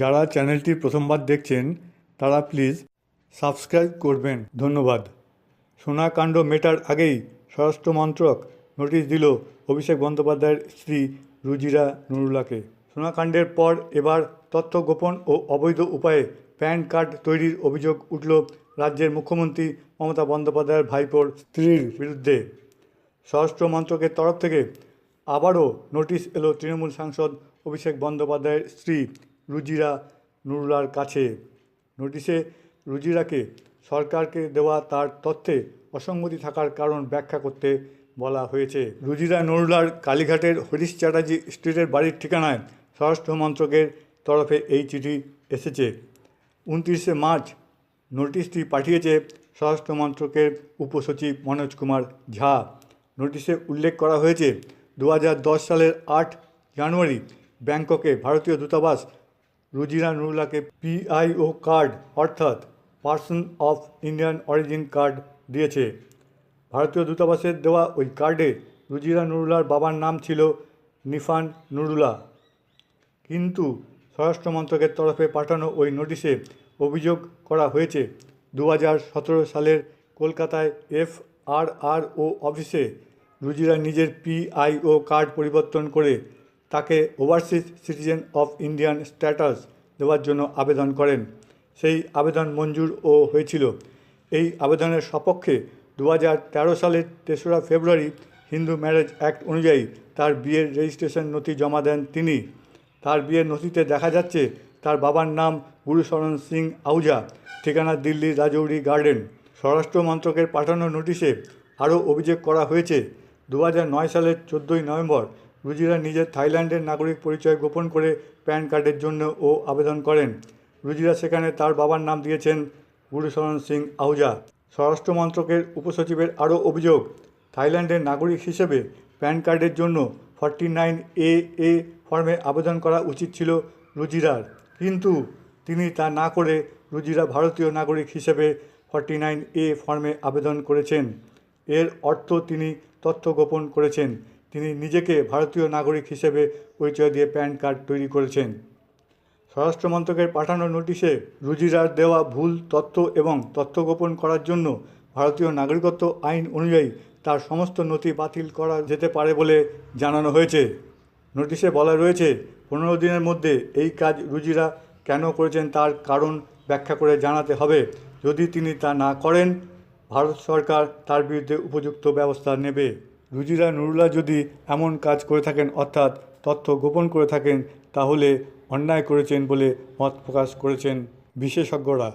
যারা চ্যানেলটি প্রথমবার দেখছেন, তারা প্লিজ সাবস্ক্রাইব করবেন। ধন্যবাদ। সোনাকাণ্ড মেটার আগেই স্বরাষ্ট্র মন্ত্রক নোটিশ দিল অভিষেক বন্দ্যোপাধ্যায়ের স্ত্রী রুজিরা নুরুলাকে। সোনাকাণ্ডের পর এবার তথ্য গোপন ও অবৈধ উপায়ে প্যান কার্ড তৈরির অভিযোগ উঠল রাজ্যের মুখ্যমন্ত্রী মমতা বন্দ্যোপাধ্যায়ের ভাইপোর স্ত্রীর বিরুদ্ধে। স্বরাষ্ট্র মন্ত্রকের তরফ থেকে আবারও নোটিশ এলো তৃণমূল সাংসদ অভিষেক বন্দ্যোপাধ্যায়ের স্ত্রী রুজিরা নুরুলার কাছে নোটিশে রুজিরাকে সরকারকে দেওয়া তার তথ্যে অসঙ্গতি থাকার কারণ ব্যাখ্যা করতে বলা হয়েছে। রুজিরা নুরুলার কালীঘাটের হরিশ চ্যাটার্জি স্ট্রিটের বাড়ির ঠিকানায় স্বরাষ্ট্র মন্ত্রকের তরফে এই চিঠি এসেছে। উনত্রিশে মার্চ নোটিশটি পাঠিয়েছে স্বরাষ্ট্র মন্ত্রকের উপসচিব মনোজ কুমার ঝা। নোটিশে উল্লেখ করা হয়েছে দু হাজার দশ সালের আট জানুয়ারি ব্যাংককে ভারতীয় দূতাবাস রুজিরা নুরুলাকে পিআইও কার্ড, অর্থাৎ person of Indian origin card দিয়েছে। ভারতীয় দূতাবাসের দেওয়া ওই কার্ডে রুজিরা নুরুলার বাবার নাম ছিল নিফান নুরুলা কিন্তু স্বরাষ্ট্র মন্ত্রকের তরফে পাঠানো ওই নোটিশে অভিযোগ করা হয়েছে দু সালের কলকাতায় এফ আর আর ও অফিসে রুজিরা নিজের পিআইও কার্ড পরিবর্তন করে তাকে overseas citizen of Indian status দেওয়ার জন্য আবেদন করেন। সেই আবেদন মঞ্জুর ও হয়েছিল। এই আবেদনের সপক্ষে দু হাজার তেরো সালের তেসরা ফেব্রুয়ারি হিন্দু ম্যারেজ অ্যাক্ট অনুযায়ী তার বিয়ের রেজিস্ট্রেশন নথি জমা দেন তিনি। তার বিয়ের নথিতে দেখা যাচ্ছে তার বাবার নাম গুরুশরণ সিং আহুজা, ঠিকানা দিল্লির রাজৌরি গার্ডেন। স্বরাষ্ট্র মন্ত্রকের পাঠানো নোটিশে আরও অভিযোগ করা হয়েছে দু সালের চোদ্দোই নভেম্বর রুজিরা নিজের থাইল্যান্ডের নাগরিক পরিচয় গোপন করে প্যান কার্ডের জন্য ও আবেদন করেন। রুজিরা সেখানে তার বাবার নাম দিয়েছেন গুরুশরণ সিং আহুজা। স্বরাষ্ট্র মন্ত্রকের উপসচিবের আরও অভিযোগ, থাইল্যান্ডের নাগরিক হিসেবে প্যান কার্ডের জন্য ফর্টি নাইন এ এ ফর্মে আবেদন করা উচিত ছিল রুজিরার। কিন্তু তিনি তা না করে রুজিরা ভারতীয় নাগরিক হিসেবে ফর্টি নাইন এ ফর্মে আবেদন করেছেন। এর অর্থ তিনি তথ্য গোপন করেছেন। তিনি নিজেকে ভারতীয় নাগরিক হিসেবে পরিচয় দিয়ে প্যান কার্ড তৈরি করেছেন। স্বরাষ্ট্র মন্ত্রকের পাঠানো নোটিশে রুজিরার দেওয়া ভুল তথ্য এবং তথ্য গোপন করার জন্য ভারতীয় নাগরিকত্ব আইন অনুযায়ী তার সমস্ত নথি বাতিল করা যেতে পারে বলে জানানো হয়েছে। নোটিশে বলা রয়েছে, পনেরো দিনের মধ্যে এই কাজ রুজিরা কেন করেছেন তার কারণ ব্যাখ্যা করে জানাতে হবে। যদি তিনি তা না করেন, ভারত সরকার তার বিরুদ্ধে উপযুক্ত ব্যবস্থা নেবে। রুজিরা নুরুলা যদি এমন কাজ করে থাকেন, অর্থাৎ তথ্য গোপন করে থাকেন, তাহলে অন্যায় করেছেন বলে মত প্রকাশ করেছেন বিশেষজ্ঞরা।